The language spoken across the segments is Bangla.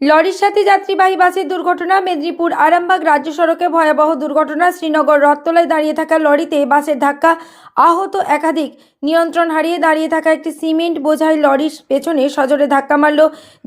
লরির সাথে যাত্রীবাহী বাসের দুর্ঘটনা, মেদিনীপুর আরামবাগ রাজ্য সড়কে ভয়াবহ দুর্ঘটনা, শ্রীনগর রথতলায় দাঁড়িয়ে থাকা লরিতে বাসের ধাক্কা, আহত একাধিক। নিয়ন্ত্রণ হারিয়ে দাঁড়িয়ে থাকা একটি সিমেন্ট বোঝাই লরির পেছনে সজোরে ধাক্কা মারল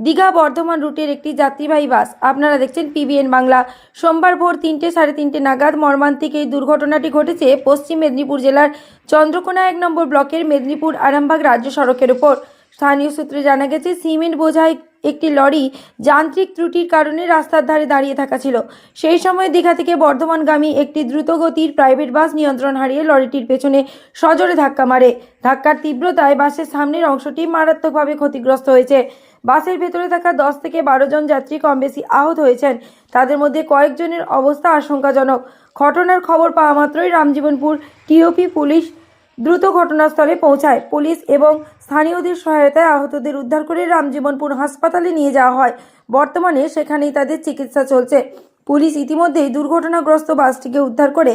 দীঘা বর্ধমান রুটের একটি যাত্রীবাহী বাস। আপনারা দেখছেন পিবিএন বাংলা। সোমবার ভোর তিনটে সাড়ে তিনটে নাগাদ মর্মান্তিক এই দুর্ঘটনাটি ঘটেছে পশ্চিম মেদিনীপুর জেলার চন্দ্রকোনা এক নম্বর ব্লকের মেদিনীপুর আরামবাগ রাজ্য সড়কের ওপর স্থানীয় সূত্রে জানা গেছে, সিমেন্ট বোঝাই একটি লরি যান্ত্রিক ত্রুটির কারণে রাস্তার ধারে দাঁড়িয়ে থাকা ছিল। সেই সময় দীঘা থেকে বর্ধমানগামী একটি দ্রুতগতির প্রাইভেট বাস নিয়ন্ত্রণ হারিয়ে লরিটির পেছনে সজোরে ধাক্কা মারে। ধাক্কার তীব্রতায় বাসের সামনের অংশটি মারাত্মকভাবে ক্ষতিগ্রস্ত হয়েছে। বাসের ভেতরে থাকা দশ থেকে বারো জন যাত্রী কম বেশি আহত হয়েছেন। তাদের মধ্যে কয়েকজনের অবস্থা আশঙ্কাজনক। ঘটনার খবর পাওয়া মাত্রই রামজীবনপুর টিওপি পুলিশ দ্রুত ঘটনাস্থলে পৌঁছায় পুলিশ এবং স্থানীয়দের সহায়তায় আহতদের উদ্ধার করে রামজীবনপুর হাসপাতালে নিয়ে যাওয়া হয়। বর্তমানে সেখানেই তাদের চিকিৎসা চলছে। পুলিশ ইতিমধ্যেই দুর্ঘটনাগ্রস্ত বাসটিকে উদ্ধার করে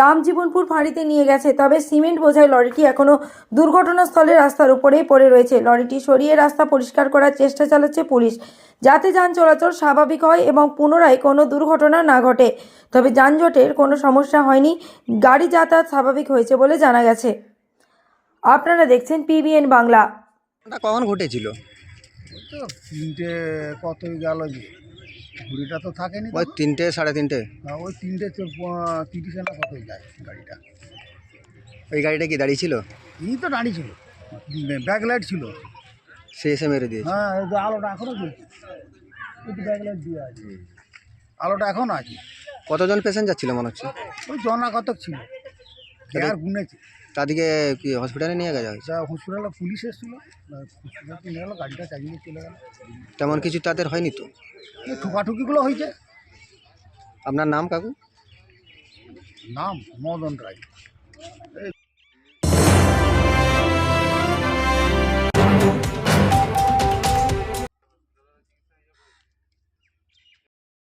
রামজীবনপুর ফাঁড়িতে নিয়ে গেছে। তবে সিমেন্ট বোঝাই লরিটি এখনও দুর্ঘটনাস্থলে রাস্তার উপরেই পড়ে রয়েছে। লরিটি সরিয়ে রাস্তা পরিষ্কার করার চেষ্টা চালাচ্ছে পুলিশ। যাতে যান চলাচল স্বাভাবিক হয় এবং পুনরায় কোনো দুর্ঘটনা না ঘটে। তবে যানজটের কোনো সমস্যা হয়নি। গাড়ি যাতায়াত স্বাভাবিক হয়েছে বলে জানা গেছে। আপনারা দেখছেন পিবিএন বাংলা। কখন ঘটেছিল? তো তিনটে কতই গেল ঘুড়িটা তো থাকেনি ওই তিনটে সাড়ে তিনটে। ওই তিনটে তিরিশে না কতই যায় গাড়িটা? ওই গাড়িটা কি দাঁড়িয়ে ছিল? এই তো দাঁড়িয়ে ছিল। ব্যাক লাইট ছিল। সে এসে মেরে দিয়েছে। হ্যাঁ আলোটা এখনও জ্বলছে। এই ব্যাক লাইট দিয়ে আছে। আলোটা এখনও আছে। কতজন প্যাসেঞ্জার ছিল মনে হচ্ছে? ওই জনা কতক ছিল। আর গুনেছে তাদেরকে কি হসপিটালে নিয়ে গেছে? যা হসপিটালে পুলিশ এসেছিল। হসপিটালে নিয়ে গেলো গাড়িটা চালিয়ে চলে গেল। তেমন কিছু তাদের হয়নি তো? ঠোকাঠুকিগুলো হয়েছে। আপনার নাম কাকু? নাম মদন রায়।